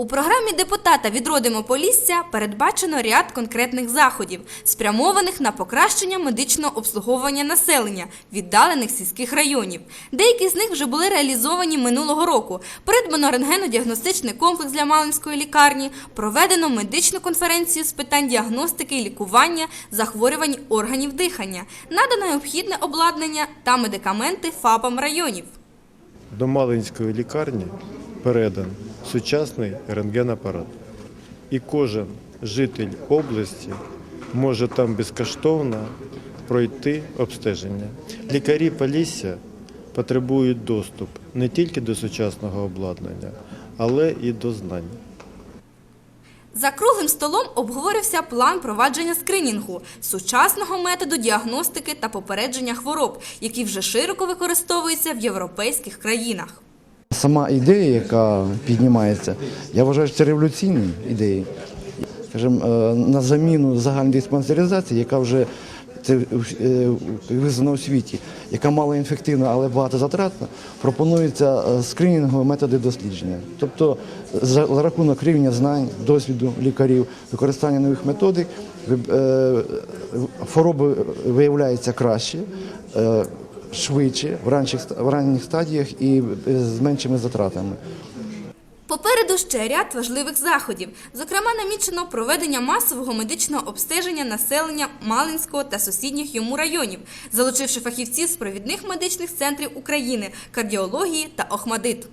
У програмі депутата Відродимо Полісся передбачено ряд конкретних заходів, спрямованих на покращення медичного обслуговування населення віддалених сільських районів. Деякі з них вже були реалізовані минулого року. Придбано рентгенодіагностичний комплекс для Малинської лікарні, проведено медичну конференцію з питань діагностики і лікування захворювань органів дихання, надано необхідне обладнання та медикаменти ФАПам районів. До Малинської лікарні передан сучасний рентгенапарат. І кожен житель області може там безкоштовно пройти обстеження. Лікарі Полісся потребують доступ не тільки до сучасного обладнання, але і до знань. За круглим столом обговорився план провадження скринінгу, сучасного методу діагностики та попередження хвороб, який вже широко використовується в європейських країнах. Сама ідея, яка піднімається, я вважаю, що це революційні ідеї. Скажімо, е, на заміну загальної диспансеризації, яка вже це е, визнана у світі, яка мало інфективна, але багатозатратна, пропонуються е, скринінгові методи дослідження. Тобто за рахунок рівня знань, досвіду лікарів, використання нових методик, хвороби виявляються краще. Швидше в ранніх, в ранніх стадіях і е, з меншими затратами. Попереду ще ряд важливих заходів. Зокрема, намічено проведення масового медичного обстеження населення Малинського та сусідніх йому районів, залучивши фахівців з провідних медичних центрів України, кардіології та Охмадит.